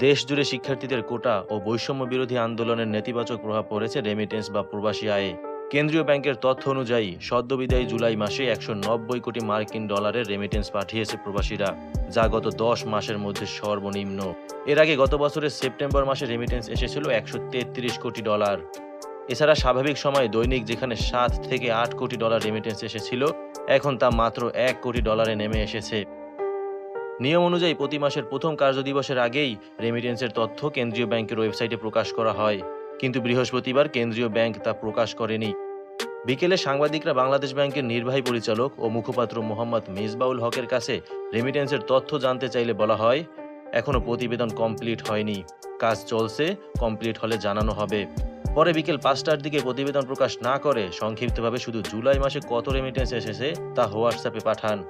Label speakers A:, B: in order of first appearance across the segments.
A: দেশ জুড়ে শিক্ষার্থীদের কোটা ও বৈষম্য বিরোধী আন্দোলনের নেতিবাচক প্রভাব পড়েছে রেমিটেন্স বা প্রবাসী আয়ে। কেন্দ্রীয় ব্যাংকের তথ্য অনুযায়ী, সদ্যবিদায়ী জুলাই মাসে একশো নব্বই কোটি মার্কিন ডলারের রেমিটেন্স পাঠিয়েছে প্রবাসীরা, যা গত দশ মাসের মধ্যে সর্বনিম্ন। এর আগে গত বছরের সেপ্টেম্বর মাসে রেমিটেন্স এসেছিল একশো তেত্রিশ কোটি ডলার। এছাড়া স্বাভাবিক সময়ে দৈনিক যেখানে সাত থেকে আট কোটি ডলার রেমিটেন্স এসেছিল, এখন তা মাত্র এক কোটি ডলারে নেমে এসেছে। নিয়ম অনুযায়ী প্রতি মাসের প্রথম কার্যদিবসের আগেই রেমিটেন্সের তথ্য কেন্দ্রীয় ব্যাংকের ওয়েবসাইটে প্রকাশ করা হয়। কিন্তু বৃহস্পতিবার কেন্দ্রীয় ব্যাংক তা প্রকাশ করেনি। বিকেলে সাংবাদিকরা বাংলাদেশ ব্যাংকের নির্বাহী পরিচালক ও মুখপাত্র মোহাম্মদ মিসবাউল হকের কাছে রেমিটেন্সের তথ্য জানতে চাইলে বলা হয় এখনও প্রতিবেদন কমপ্লিট হয়নি। কাজ চলছে কমপ্লিট হলে জানানো হবে। পরে বিকেল পাঁচটার দিকে প্রতিবেদন প্রকাশ না করে সংক্ষিপ্তভাবে শুধু জুলাই মাসে কত রেমিটেন্স এসেছে তা হোয়াটসঅ্যাপে পাঠান।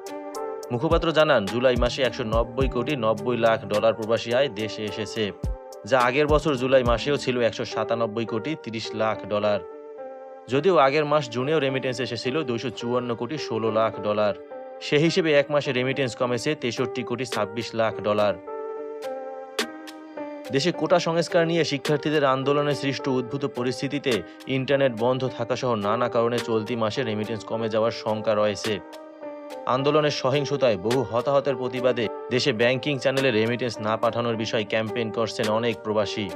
A: মুখপাত্র জানান, জুলাই মাসে একশো নব্বই কোটি নব্বই লাখ ডলার প্রবাসী আয় দেশে এসেছে, যা আগের বছর জুলাই মাসেও ছিল একশো সাতানব্বই কোটি তিরিশ লাখ ডলার। যদিও আগের মাস জুনেও রেমিটেন্স এসেছিল দুইশো চুয়ান্ন কোটি ষোলো লাখ ডলার। সে হিসেবে এক মাসে রেমিটেন্স কমেছে তেষট্টি কোটি ছাব্বিশ লাখ ডলার। দেশে কোটা সংস্কার নিয়ে শিক্ষার্থীদের আন্দোলনে সৃষ্ট উদ্ভূত পরিস্থিতিতে ইন্টারনেট বন্ধ থাকা সহ নানা কারণে চলতি মাসে রেমিটেন্স কমে যাওয়ার শঙ্কা রয়েছে। আন্দোলনের সহিংসতায় বহু হতাহতের প্রতিবাদে দেশে ব্যাংকিং চ্যানেলে রেমিটেন্স না পাঠানোর বিষয়ে ক্যাম্পেইন করছেন অনেক প্রবাসী।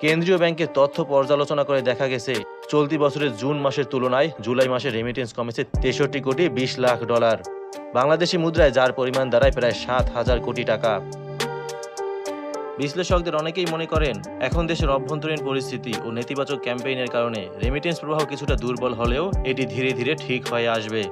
A: কেন্দ্রীয় ব্যাংকের তথ্য পর্যালোচনা করে দেখা গেছে, চলতি বছরের জুন মাসের তুলনায় জুলাই মাসে রেমিটেন্স কমেছে তেষট্টি কোটি বিশ লাখ ডলার। বাংলাদেশি মুদ্রায় যার পরিমাণ দাঁড়ায় প্রায় সাত হাজার কোটি টাকা। বিশ্লেষকদের অনেকেই মনে করেন, এখন দেশের অভ্যন্তরীণ পরিস্থিতি ও নেতিবাচক ক্যাম্পেইনের কারণে রেমিটেন্স প্রবাহ কিছুটা দুর্বল হলেও এটি ধীরে ধীরে ঠিক হয়ে আসবে।